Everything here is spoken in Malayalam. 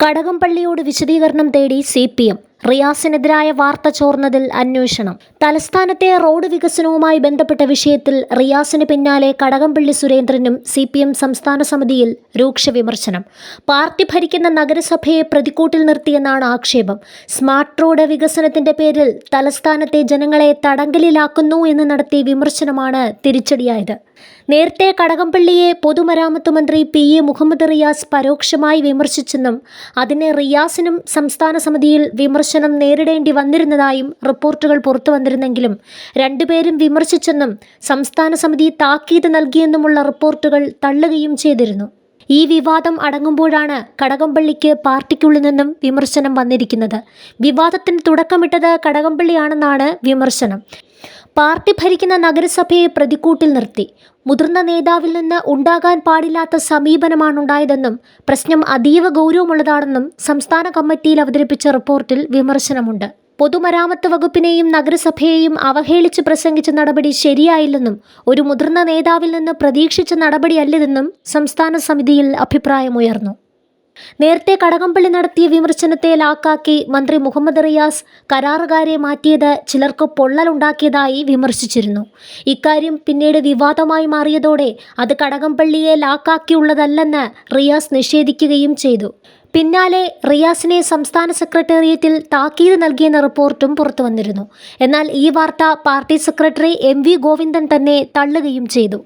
കടകംപള്ളിയോട് വിശദീകരണം തേടി സി പി എം റിയാസിനെതിരായ വാർത്ത ചോർന്നതിൽ അന്വേഷണം. തലസ്ഥാനത്തെ റോഡ് വികസനവുമായി ബന്ധപ്പെട്ട വിഷയത്തിൽ റിയാസിന് പിന്നാലെ കടകംപള്ളി സുരേന്ദ്രനും സി പി എം സംസ്ഥാന സമിതിയിൽ രൂക്ഷ വിമർശനം. പാർട്ടി ഭരിക്കുന്ന നഗരസഭയെ പ്രതിക്കൂട്ടിൽ നിർത്തിയെന്നാണ് ആക്ഷേപം. സ്മാർട്ട് റോഡ് വികസനത്തിന്റെ പേരിൽ തലസ്ഥാനത്തെ ജനങ്ങളെ തടങ്കലിലാക്കുന്നു എന്ന് നടത്തിയ വിമർശനമാണ് തിരിച്ചടിയായത്. നേരത്തെ കടകംപള്ളിയെ പൊതുമരാമത്ത് മന്ത്രി പി എ മുഹമ്മദ് റിയാസ് പരോക്ഷമായി വിമർശിച്ചെന്നും അതിനെ റിയാസിനും സംസ്ഥാന സമിതിയിൽ വിമർശനം നേരിടേണ്ടി വന്നിരുന്നതായും റിപ്പോർട്ടുകൾ പുറത്തു വന്നിരുന്നെങ്കിലും രണ്ടുപേരും വിമർശിച്ചെന്നും സംസ്ഥാന സമിതി താക്കീത് നൽകിയെന്നുമുള്ള റിപ്പോർട്ടുകൾ തള്ളുകയും ചെയ്തിരുന്നു. ഈ വിവാദം അടങ്ങുമ്പോഴാണ് കടകംപള്ളിക്ക് പാർട്ടിക്കുള്ളിൽ നിന്നും വിമർശനം വന്നിരിക്കുന്നത്. വിവാദത്തിന് തുടക്കമിട്ടത് കടകംപള്ളിയാണെന്നാണ് വിമർശനം. പാർട്ടി ഭരിക്കുന്ന നഗരസഭയെ പ്രതിക്കൂട്ടിൽ നിർത്തി. മുതിർന്ന നേതാവിൽ നിന്ന് ഉണ്ടാകാൻ പാടില്ലാത്ത സമീപനമാണ് സമീപനമാണുണ്ടായതെന്നും പ്രശ്നം അതീവ ഗൗരവമുള്ളതാണെന്നും സംസ്ഥാന കമ്മിറ്റിയിൽ അവതരിപ്പിച്ച റിപ്പോർട്ടിൽ വിമർശനമുണ്ട്. പൊതുമരാമത്ത് വകുപ്പിനെയും നഗരസഭയെയും അവഹേളിച്ച് പ്രസംഗിച്ച നടപടി ശരിയായില്ലെന്നും ഒരു മുതിർന്ന നേതാവിൽ നിന്ന് പ്രതീക്ഷിച്ച നടപടിയല്ലതെന്നും സംസ്ഥാന സമിതിയിൽ അഭിപ്രായമുയർന്നു. നേരത്തെ കടകംപള്ളി നടത്തിയ വിമർശനത്തെ ലാക്കാക്കി മന്ത്രി മുഹമ്മദ് റിയാസ് കരാറുകാരെ മാറ്റിയത് ചിലർക്ക് പൊള്ളലുണ്ടാക്കിയതായി വിമർശിച്ചിരുന്നു. ഇക്കാര്യം പിന്നീട് വിവാദമായി മാറിയതോടെ അത് കടകംപള്ളിയെ ലാക്കാക്കിയുള്ളതല്ലെന്ന് റിയാസ് നിഷേധിക്കുകയും ചെയ്തു. പിന്നാലെ റിയാസിനെ സംസ്ഥാന സെക്രട്ടേറിയറ്റിൽ താക്കീത് നൽകിയെന്ന റിപ്പോർട്ടും പുറത്തുവന്നിരുന്നു. എന്നാൽ ഈ വാർത്ത party secretary M V Govindan തന്നെ തള്ളുകയും ചെയ്തു.